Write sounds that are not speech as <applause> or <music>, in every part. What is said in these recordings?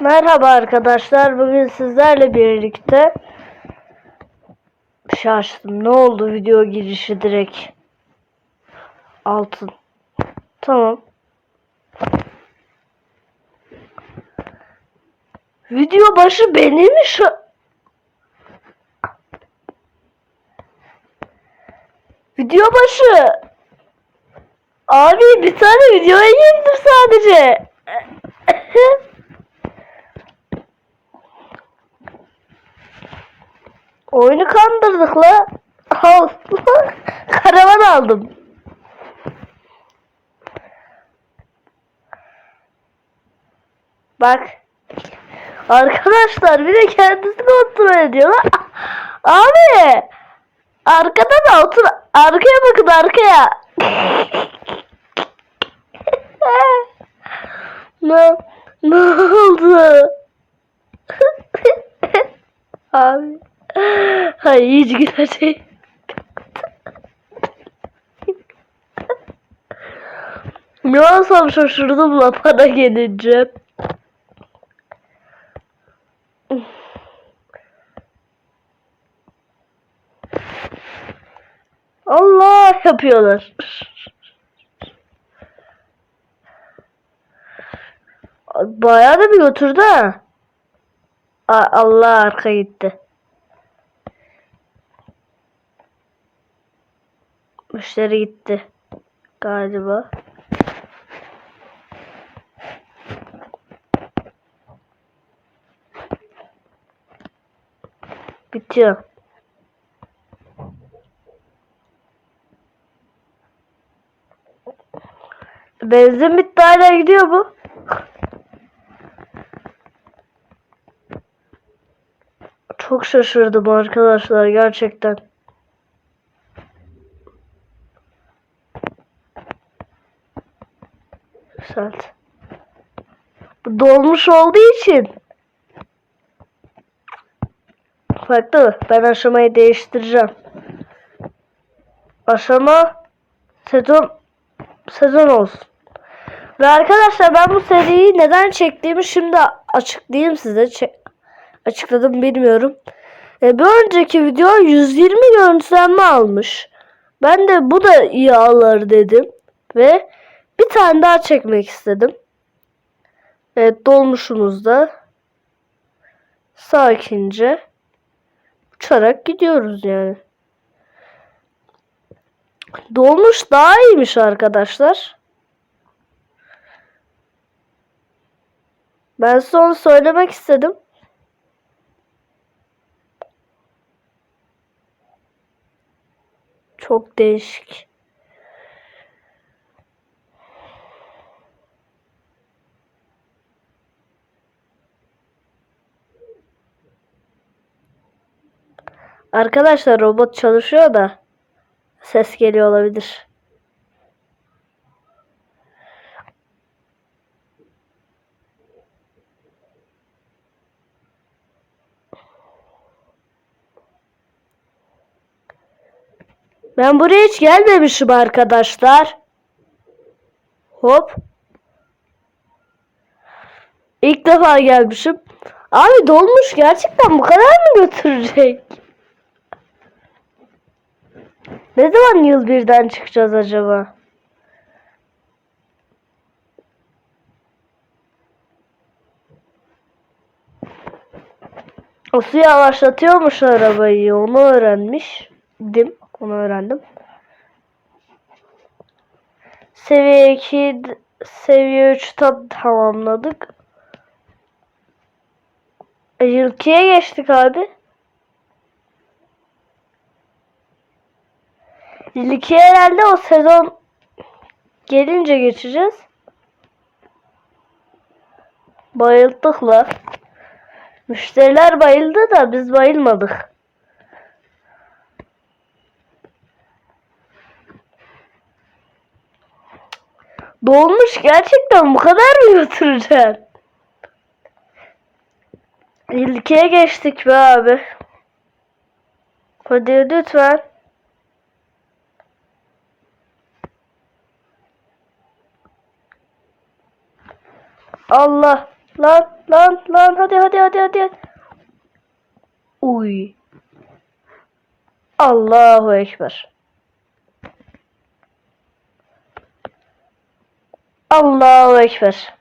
Merhaba arkadaşlar. Bugün sizlerle birlikte bir şey. Ne oldu video girişi direkt? Altın. Tamam. Video başı benim mi şu? Video başı. Abi bir tane videoya girdim sadece. <laughs> Oyunu kandırdık la. Al. <laughs> Karavan aldım. Bak. Arkadaşlar bir de kendisi kontrol ediyor lan. <laughs> Abi. Arkada da otur. Arkaya bakın arkaya. <laughs> ne, ne oldu? Abi. Hayır hiç gülecek. ne olsam şaşırdım la para gelince. Allah yapıyorlar. Bayağı da bir götürdü ha. Allah arka gitti. Müşteri gitti. Galiba. Bitiyor. Benzin bitti hala gidiyor bu. Çok şaşırdım arkadaşlar gerçekten. Saat. Bu dolmuş olduğu için. Farklı? Ben aşamayı değiştireceğim. Aşama sezon sezon olsun. Ve arkadaşlar ben bu seriyi neden çektiğimi şimdi açıklayayım size. Çe- açıkladım bilmiyorum. E, bir önceki video 120 görüntülenme almış. Ben de bu da iyi alır dedim. Ve bir tane daha çekmek istedim. Evet dolmuşumuzda sakince uçarak gidiyoruz yani. Dolmuş daha iyiymiş arkadaşlar. Ben size onu söylemek istedim. Çok değişik. Arkadaşlar robot çalışıyor da ses geliyor olabilir. Ben buraya hiç gelmemişim arkadaşlar. Hop. İlk defa gelmişim. Abi dolmuş gerçekten bu kadar mı götürecek? Ne zaman yıl birden çıkacağız acaba? O su yavaşlatıyormuş arabayı. Onu öğrenmiştim. Onu öğrendim. Seviye 2 seviye 3 tam tamamladık. E, Yıl 2'ye geçtik abi. 2'ye herhalde o sezon gelince geçeceğiz. Bayıldık la. Müşteriler bayıldı da biz bayılmadık. Dolmuş gerçekten bu kadar mı götüreceksin? İlkeye geçtik be abi. Hadi lütfen. Allah lan. Lan lan hadi hadi hadi hadi. Uy. Allahu Ekber. Allahu Ekber.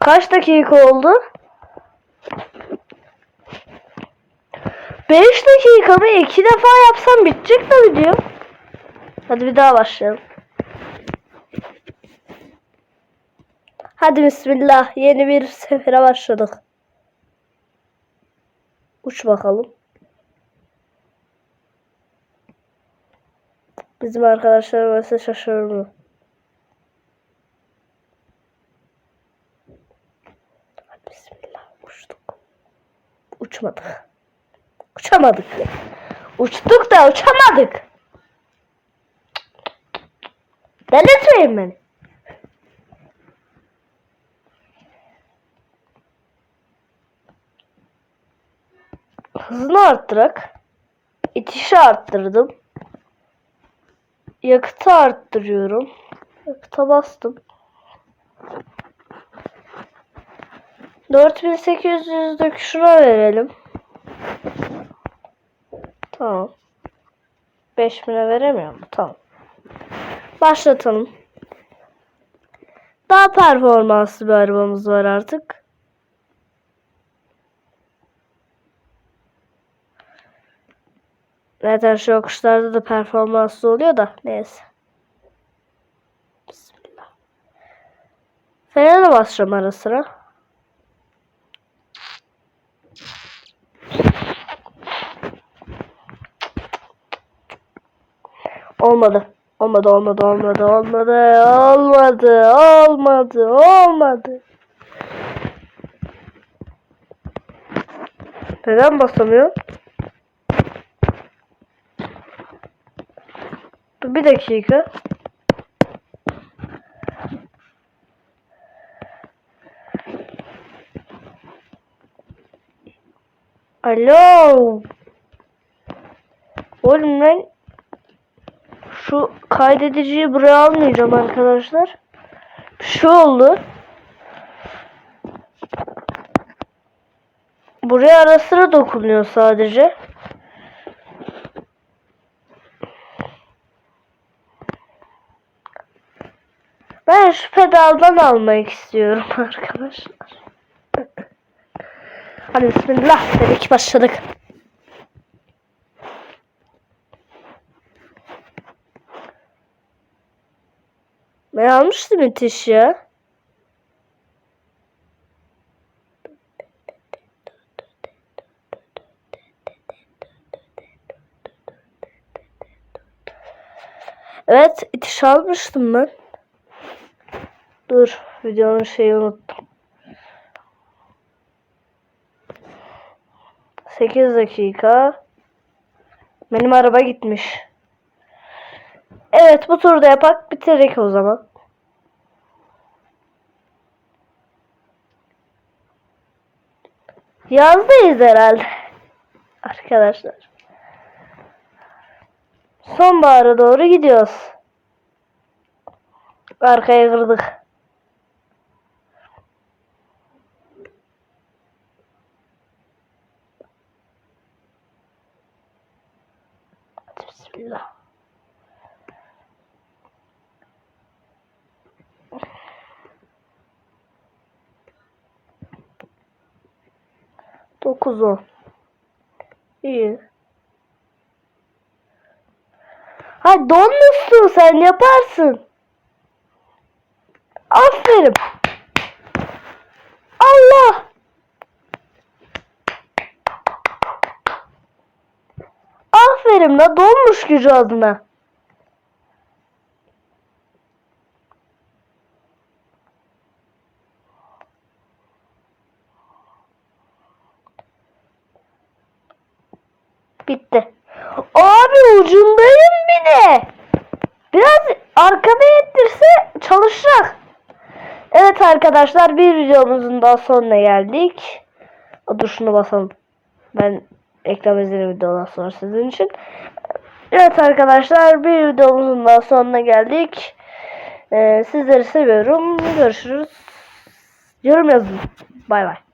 Kaç dakika oldu? 5 dakika mı? 2 defa yapsam bitecek mi video? Hadi bir daha başlayalım. Hadi bismillah. Yeni bir <laughs> sefere başladık. Uç bakalım. Bizim arkadaşlar mesela şaşırır mı? Bismillah. Uçtuk. Uçmadık. Uçamadık. Uçtuk da uçamadık. Delirtmeyin beni. Hızını arttırarak itişi arttırdım. Yakıtı arttırıyorum. Yakıta bastım. 4800 de şuna verelim. Tamam. 5000'e veremiyor mu? Tamam. Başlatalım. Daha performanslı bir arabamız var artık. Zaten şu yokuşlarda da performanslı oluyor da neyse. Bismillah. Frene de basacağım ara sıra. Olmadı. Olmadı, olmadı, olmadı, olmadı, olmadı, olmadı, olmadı. Neden basamıyor? Dur bir dakika. Alo. Oğlum ben kaydediciyi buraya almayacağım arkadaşlar. Şu oldu. Buraya ara sıra dokunuyor sadece. Ben şu pedaldan almak istiyorum <laughs> arkadaşlar. Hadi bismillah dedik başladık. Ben almıştım müthiş ya. Evet, itiş almıştım ben. Dur, videonun şeyi unuttum. 8 dakika. Benim araba gitmiş. Evet bu turda yapak bitirdik o zaman. Yazdayız herhalde. <laughs> Arkadaşlar. Sonbahara doğru gidiyoruz. Arkaya kırdık. 9'u. İyi. Ha donmuşsun sen yaparsın. Aferin. Allah. Aferin la donmuş gücü adına. Bitti. Abi ucundayım bir de. Biraz arkada ettirse çalışacak. Evet arkadaşlar bir videomuzun daha sonuna geldik. Dur şunu basalım. Ben ekran izlerim videodan sonra sizin için. Evet arkadaşlar bir videomuzun daha sonuna geldik. Ee, sizleri seviyorum. Görüşürüz. Yorum yazın. Bay bay.